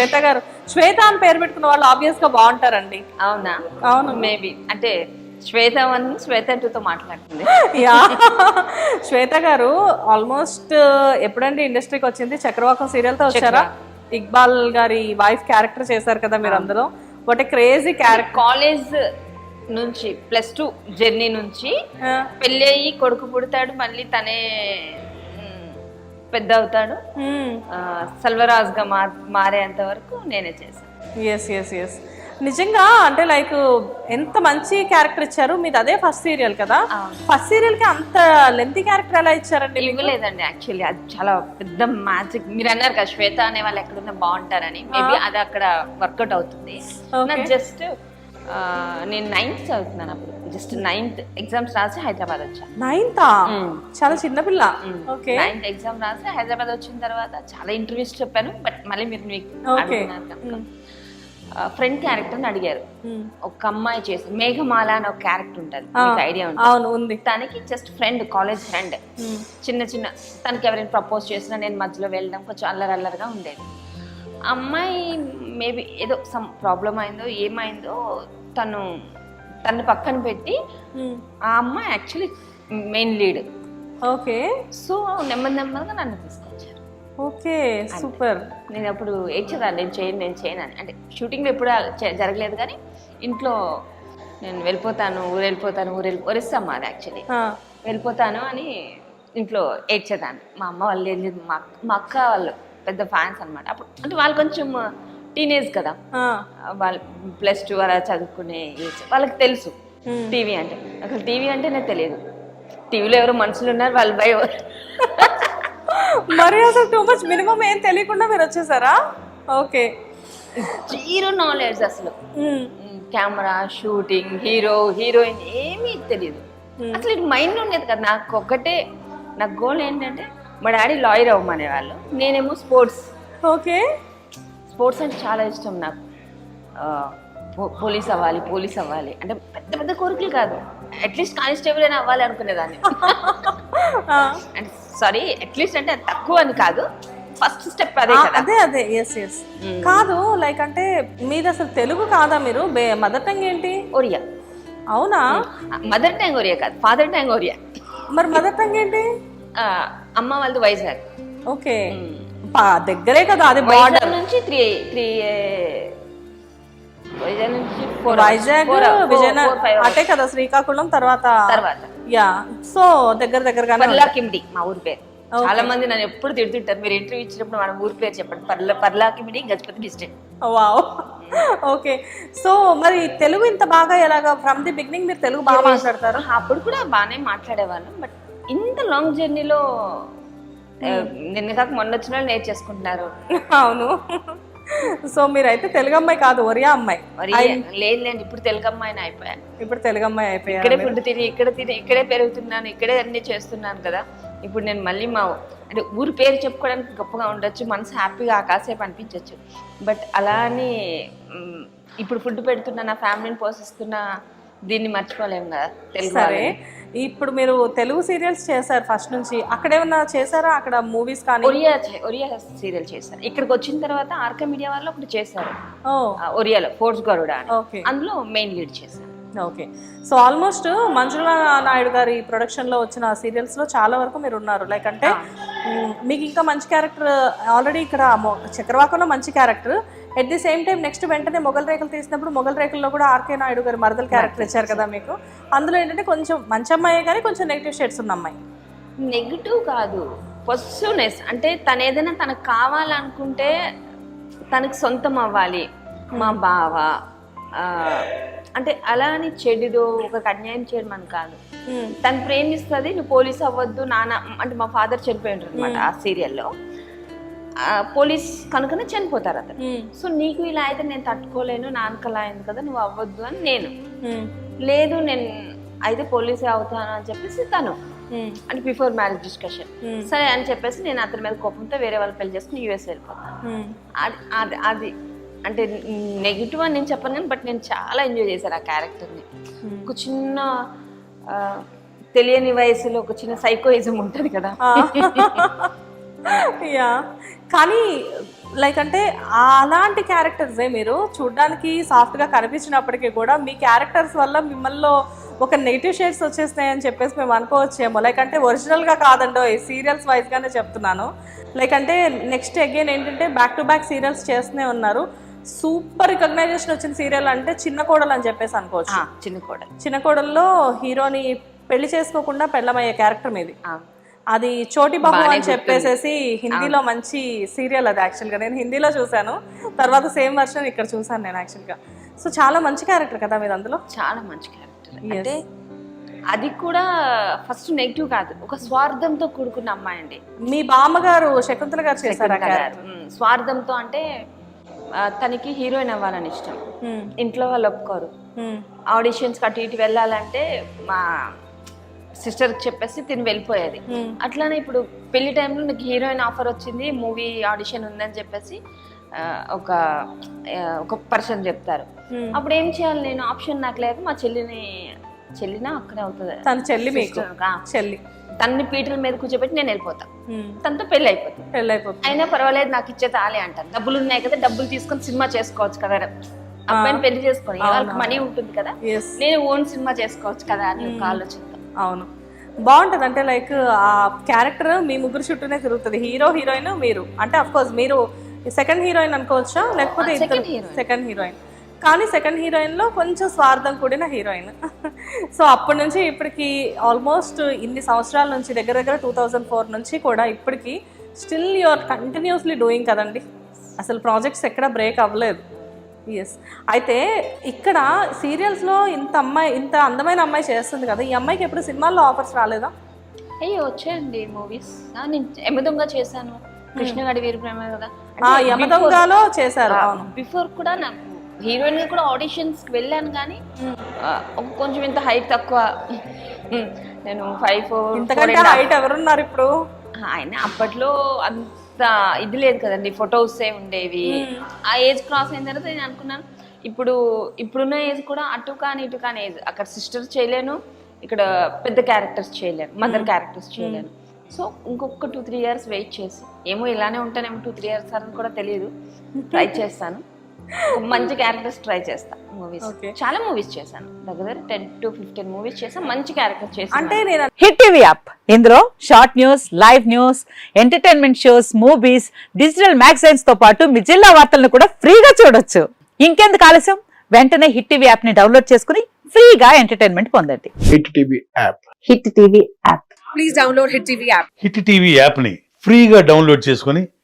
శ్వేత గారు. శ్వేత అని పేరు పెట్టుకున్న వాళ్ళు ఆబ్వియస్గా బాగుంటారండి. అవునా? అవును. మేబీ అంటే శ్వేత వన్ శ్వేత టూతో మాట్లాడుతుంది. యా. శ్వేత గారు ఆల్మోస్ట్ ఎప్పుడండి ఇండస్ట్రీకి వచ్చింది? చక్రవాకం సీరియల్తో వచ్చారా? ఇక్బాల్ గారి వైఫ్ క్యారెక్టర్ చేశారు కదా మీరు అందరూ వాట్ క్రేజీ క్యారెక్టర్ కాలేజ్ నుంచి ప్లస్ టూ జర్నీ నుంచి పెళ్ళి అయ్యి కొడుకు పుడతాడు మళ్ళీ తనే పెద్ద అవుతాడు ఆ, సెల్వరాజ్గా మార్ మారేంత వరకు నేనే చేశాను ఎస్ ఎస్ ఎస్ నిజంగా అంటే లైక్ ఎంత మంచి క్యారెక్టర్ ఇచ్చారు. మీది అదే ఫస్ట్ సీరియల్ కదా. ఫస్ట్ సీరియల్కి అంత లెంతీ క్యారెక్టర్ ఎలా ఇచ్చారండి ఇవ్వలేదండి యాక్చువల్లీ. అది చాలా పెద్ద మ్యాజిక్. మీరు అన్నారు కదా శ్వేత అనే వాళ్ళు ఎక్కడున్నా బాగుంటారని. మేబీ అది అక్కడ వర్కౌట్ అవుతుంది. జస్ట్ నేను నైన్త్ చదువుతున్నాను అప్పుడు. జస్ట్ నైన్త్ ఎగ్జామ్స్ రాసి హైదరాబాద్ వచ్చాను నైన్తా? చాలా చిన్న పిల్ల. ఓకే. నైన్త్ ఎగ్జామ్ రాసి హైదరాబాద్ వచ్చిన తర్వాత చాలా ఇంటర్వ్యూస్ చెప్పాను బట్ మళ్ళీ మీరు మీకు. ఫ్రెండ్ క్యారెక్టర్ని అడిగారు. ఒక అమ్మాయి చేసి మేఘమాల అని ఒక క్యారెక్టర్ ఉంటుంది. మీకు ఐడియా ఉంటుంది? తనకి జస్ట్ ఫ్రెండ్ కాలేజ్ ఫ్రెండ్ చిన్న చిన్న తనకి ఎవరైనా ప్రపోజ్ చేసినా నేను మధ్యలో వెళ్ళడం కొంచెం అల్లరి అల్లరిగా ఉండేది. అమ్మాయి మేబీ ఏదో సమ్ ప్రాబ్లం అయిందో ఏమైందో తను తను పక్కన పెట్టి ఆ అమ్మాయి actually main lead okay. So నెమ్మది నెమ్మదిగా నన్ను తీసుకొచ్చారు. Okay super. నేను అప్పుడు ఏడ్చేదాన్ని నేను చేయను నేను చేయను అని. అంటే షూటింగ్లో ఎప్పుడు జరగలేదు కానీ ఇంట్లో నేను వెళ్ళిపోతాను ఊరు వెళ్ళిపోతాను ఊరు వెళ్ళి ఒరిస్సా మాది యాక్చువల్లీ వెళ్ళిపోతాను అని ఇంట్లో ఏడ్చేదాన్ని. మా అమ్మ వాళ్ళు ఏం లేదు మా అక్క- మా అక్క వాళ్ళు పెద్ద ఫ్యాన్స్ అన్నమాట. అప్పుడు అంటే వాళ్ళు కొంచెం టీనేజ్ కదా. వాళ్ళు ప్లస్ టూ అలా చదువుకునే ఏజ్. వాళ్ళకి తెలుసు. టీవీ అంటే. అసలు టీవీ అంటేనే తెలియదు. టీవీలో ఎవరో మనుషులు ఉన్నారు వాళ్ళు భయ. మరి అసలు టూ మచ్ మినిమం ఏం తెలియకుండా మీరు వచ్చేసారా? ఓకే. జీరో నాలెడ్జ్ అసలు. కెమెరా షూటింగ్ హీరో హీరోయిన్ ఏమీ తెలియదు. అసలు ఇది మైండ్ ఉండేది కదా. నాకు ఒక్కటే నా గోల్ ఏంటంటే మా డాడీ లాయర్ అవ్వమనేవాళ్ళు. నేనేమో స్పోర్ట్స్ ఓకే. స్పోర్ట్స్ అంటే చాలా ఇష్టం నాకు. పోలీస్ అవ్వాలి పోలీస్ అవ్వాలి. అంటే పెద్ద పెద్ద కోరికలు కాదు. అట్లీస్ట్ కానిస్టేబుల్ అయినా అవ్వాలి అనుకునేదాన్ని. అంటే సారీ అట్లీస్ట్ అంటే తక్కువ అని కాదు. ఫస్ట్ స్టెప్ అదే అదే అదే. ఎస్ ఎస్ కాదు లైక్ అంటే మీది అసలు తెలుగు కాదా మీరు? మదర్ టంగ్ ఏంటి? ఒరియా. అవునా? మదర్ ట్యాంగ్ ఒరియా కాదు. Father tongue Oriya. మరి మదర్ టంగ్ ఏంటి? అమ్మ వాళ్ళది వైజాగ్. ఓకే. దగ్గరే కదా అది బార్డర్ నుంచి త్రీ త్రీ వైజాగ్ నుంచి విజయనగరం. అటే కదా శ్రీకాకుళం తర్వాత. తర్వాత. యా సో దగ్గర దగ్గరగానే పర్లా కిమిడి మా ఊరి పేరు. చాలా మంది నన్ను ఎప్పుడు తిడుతుంటారు. మీరు ఇంటర్వ్యూ ఇచ్చినప్పుడు మన ఊరి పేరు చెప్పండి. Parla Parla Kimidi Gajapati district. Wow. Okay. So మరి తెలుగు ఇంత బాగా ఎలాగా ఫ్రమ్ ది బిగినింగ్ మీరు తెలుగు బాగా మాట్లాడతారు? అప్పుడు కూడా బాగానే మాట్లాడేవాళ్ళం బట్ ఇంత లాంగ్ జర్నీలో నిన్న కాక మొన్న వచ్చిన వాళ్ళు నేర్చేసుకుంటున్నారు. అవును. సో మీరైతే తెలుగు అమ్మాయి కాదు ఒరియా అమ్మాయి. మరి లేదు లేండి ఇప్పుడు తెలుగు అమ్మాయిని అయిపోయాను ఇప్పుడు తెలుగు అమ్మాయి అయిపోయారు ఇక్కడే ఫుడ్ తిని ఇక్కడ తిని ఇక్కడే పెరుగుతున్నాను ఇక్కడే అన్ని చేస్తున్నాను కదా. ఇప్పుడు నేను మళ్ళీ మా అంటే ఊరి పేరు చెప్పుకోవడానికి గొప్పగా ఉండొచ్చు మనసు హ్యాపీగా కాసేపు అనిపించవచ్చు బట్ అలా అని ఇప్పుడు ఫుడ్ పెడుతున్నా నా ఫ్యామిలీని పోషిస్తున్న దీన్ని మర్చిపోలేము కదా తెలుగు సరే. ఇప్పుడు మీరు తెలుగు సీరియల్స్ చేశారు ఫస్ట్ నుంచి. అక్కడ ఏమన్నా చేశారా? అక్కడ మూవీస్ కానీ? ఒరియా ఒరియా సీరియల్ చేశారు. ఇక్కడికి వచ్చిన తర్వాత ఆర్కే మీడియా వాళ్ళు ఒకటి చేశారు. ఒరియాలో ఫోర్స్ గరుడ అందులో మెయిన్ లీడ్ చేశారు. Okay. So almost Manjula Naidu గారి ప్రొడక్షన్లో వచ్చిన సీరియల్స్లో చాలా వరకు మీరు ఉన్నారు. లైక్ అంటే మీకు ఇంకా మంచి క్యారెక్టర్ ఆల్రెడీ ఇక్కడ చక్రవాకంలో మంచి character. At the same time next వెంటనే మొగల్ రేఖలు తీసినప్పుడు మొగల్ రేఖల్లో కూడా ఆర్కే నాయుడు గారి మరదల క్యారెక్టర్ ఇచ్చారు కదా మీకు. అందులో ఏంటంటే కొంచెం మంచి అమ్మాయి కానీ కొంచెం నెగిటివ్ షేడ్స్ ఉన్న అమ్మాయి. నెగిటివ్ కాదు. పొసిటివ్నెస్ అంటే తను ఏదైనా తనకు కావాలనుకుంటే తనకు సొంతం అవ్వాలి. మా బావ అంటే అలా అని చెడుదో ఒక అన్యాయం చేయడం అని కాదు తను ప్రేమిస్తుంది నువ్వు పోలీస్ అవ్వద్దు నాన్న అంటే మా ఫాదర్ చనిపోయి ఉంటారు అనమాట ఆ సీరియల్లో. పోలీస్ కనుకనే చనిపోతారు అతను. సో నీకు ఇలా అయితే నేను తట్టుకోలేను నాన్నకు అలా అయింది కదా నువ్వు అవ్వద్దు అని నేను. లేదు నేను అయితే పోలీసే అవుతాను అని చెప్పేసి తను. అంటే బిఫోర్ మ్యారేజ్ డిస్కషన్. సరే అని చెప్పేసి నేను అతని మీద కోపంతో వేరే వాళ్ళు పెళ్ళి చేసుకుని యూఎస్ వెళ్ళిపోతాను అది అది. అంటే నెగిటివ్ అని నేను చెప్పను కానీ బట్ నేను చాలా ఎంజాయ్ చేశాను ఆ క్యారెక్టర్ని ఒక చిన్న తెలియని వయసులో ఒక చిన్న సైకోయిజం ఉంటుంది కదా. యా కానీ లైక్ అంటే అలాంటి క్యారెక్టర్సే మీరు. చూడ్డానికి సాఫ్ట్గా కనిపించినప్పటికీ కూడా మీ క్యారెక్టర్స్ వల్ల మిమ్మల్ని ఒక నెగిటివ్ షేడ్స్ వచ్చేస్తున్నాయి అని చెప్పేసి మేము అనుకోవచ్చేమో. లైక్ అంటే ఒరిజినల్గా కాదండో ఈ సీరియల్స్ వైజ్గానే చెప్తున్నాను. లైక్ అంటే నెక్స్ట్ అగైన్ ఏంటంటే బ్యాక్ టు బ్యాక్ సీరియల్స్ చేస్తూనే ఉన్నారు. సూపర్ రికగ్నైజేషన్ వచ్చిన సీరియల్ అంటే చిన్న కోడలు అని చెప్పేసి అనుకోవచ్చు. చిన్న కోడలు. చిన్న కోడల్లో హీరోని పెళ్ళి చేసుకోకుండా పెళ్ళమయ్యే క్యారెక్టర్ మీది. అది చోటి బాబు అని చెప్పేసేసి హిందీలో మంచి సీరియల్ అది యాక్చువల్గా నేను హిందీలో చూశాను తర్వాత సేమ్ వర్షన్ ఇక్కడ చూసాను నేను యాక్చువల్గా సో చాలా మంచి క్యారెక్టర్ కదా మీరు అందులో? చాలా మంచి క్యారెక్టర్. అంటే అది కూడా ఫస్ట్ నెగిటివ్ కాదు ఒక స్వార్థంతో కూడుకున్న అమ్మాయి అండి. మీ బామ్మగారు శకుంతల గారు చేశారు స్వార్థంతో అంటే తనకి హీరోయిన్ అవ్వాలని ఇష్టం. ఇంట్లో వాళ్ళు ఒప్పుకోరు. ఆడిషన్స్కి అటు ఇటు వెళ్ళాలంటే మా సిస్టర్కి చెప్పేసి తిని వెళ్ళిపోయేది. అట్లానే ఇప్పుడు పెళ్ళి టైంలో నాకు హీరోయిన్ ఆఫర్ వచ్చింది మూవీ ఆడిషన్ ఉందని చెప్పేసి ఒక ఒక పర్సన్ చెప్తారు. అప్పుడు ఏం చేయాలి నేను? ఆప్షన్ నాకు లేక మా చెల్లిని చెల్లినా అక్కడే అవుతుంది. తన చెల్లి మీకు. చెల్లి. తన్ని పీటల మీద కూర్చోబెట్టి నేను వెళ్ళిపోతా. తనతో పెళ్ళి అయిపోతుంది. పెళ్ళైపోతుంది. అయినా పర్వాలేదు నాకు ఇచ్చే తాలే అంటారు. డబ్బులు ఉన్నాయి కదా డబ్బులు తీసుకొని సినిమా చేసుకోవచ్చు కదా. అబ్బాయిని పెళ్ళి చేసుకొని వాళ్ళకి మనీ ఉంటుంది కదా. నేను ఓన్ సినిమా చేసుకోవచ్చు కదా అని ఒక అవును. బాగుంటుంది. అంటే లైక్ ఆ క్యారెక్టర్ మీ ముగ్గురు చుట్టూనే తిరుగుతుంది. హీరో హీరోయిన్ మీరు. అంటే అఫ్ కోర్స్ మీరు సెకండ్ హీరోయిన్ అనుకోవచ్చా? లేకపోతే. Second heroine. కానీ సెకండ్ హీరోయిన్లో కొంచెం స్వార్థం కూడిన హీరోయిన్ సో అప్పటి నుంచి ఇప్పటికి ఆల్మోస్ట్ ఇన్ని సంవత్సరాల నుంచి దగ్గర దగ్గర టూ థౌజండ్ ఫోర్ నుంచి కూడా ఇప్పటికి స్టిల్ యువర్ కంటిన్యూస్లీ డూయింగ్ కదండి. అసలు ప్రాజెక్ట్స్ ఎక్కడ బ్రేక్ అవ్వలేదు. ఎస్ అయితే ఇక్కడ సీరియల్స్లో ఇంత అమ్మాయి ఇంత అందమైన అమ్మాయి చేస్తుంది కదా ఈ అమ్మాయికి ఎప్పుడు సినిమాల్లో ఆఫర్స్ రాలేదా? అయ్యో వచ్చాయండి మూవీస్ నేను ఎమదంగా చేశాను. కృష్ణగాడి వీరి ప్రేమ కదా. ఆ యమదొంగలో చేశారు అవును. బిఫోర్ కూడా నాకు హీరోయిన్ కూడా ఆడిషన్స్కి వెళ్ళాను కానీ కొంచెం ఇంత హైట్ తక్కువ. నేను ఫైవ్ ఫోర్ ఇంతకంటే హైట్ ఎవరున్నారు ఇప్పుడు? ఆయన అప్పట్లో అంత ఇది లేదు కదండి ఫొటోస్ ఏ ఉండేవి. ఆ ఏజ్ క్రాస్ అయిన తర్వాత నేను అనుకున్నాను ఇప్పుడు ఇప్పుడున్న ఏజ్ కూడా అటు కానీ ఇటు కానీ ఏజ్. అక్కడ సిస్టర్స్ చేయలేను ఇక్కడ పెద్ద క్యారెక్టర్స్ చేయలేను మదర్ క్యారెక్టర్స్ చేయలేను. సో ఇంకొక టూ త్రీ ఇయర్స్ వెయిట్ చేసి ఏమో ఇలానే ఉంటానేమో టూ త్రీ ఇయర్స్ అని కూడా తెలియదు. ట్రై చేస్తాను. మంచి క్యారెక్టర్స్ ట్రై చేస్తాను మూవీస్. చాలా మూవీస్ చేశాను. దగ్గర టెన్ టు ఫిఫ్టీన్ మూవీస్ చేశాను మంచి క్యారెక్టర్ చేశాను. అంటే నేను హిట్ టీవీ యాప్. ఇందులో short news live news entertainment shows movies digital మ్యాగజైన్స్తో పాటు మీ జిల్లా వార్తలను కూడా ఫ్రీగా చూడొచ్చు. ఇంకెందుకు ఆలస్యం? వెంటనే హిట్ టీవీ యాప్ని డౌన్లోడ్ చేసుకుని ఫ్రీగా ఎంటర్టైన్మెంట్ పొందండి. Hit TV app. Hit TV app. Hit TV యాప్ని ఫ్రీగా డౌన్లోడ్ చేసుకొని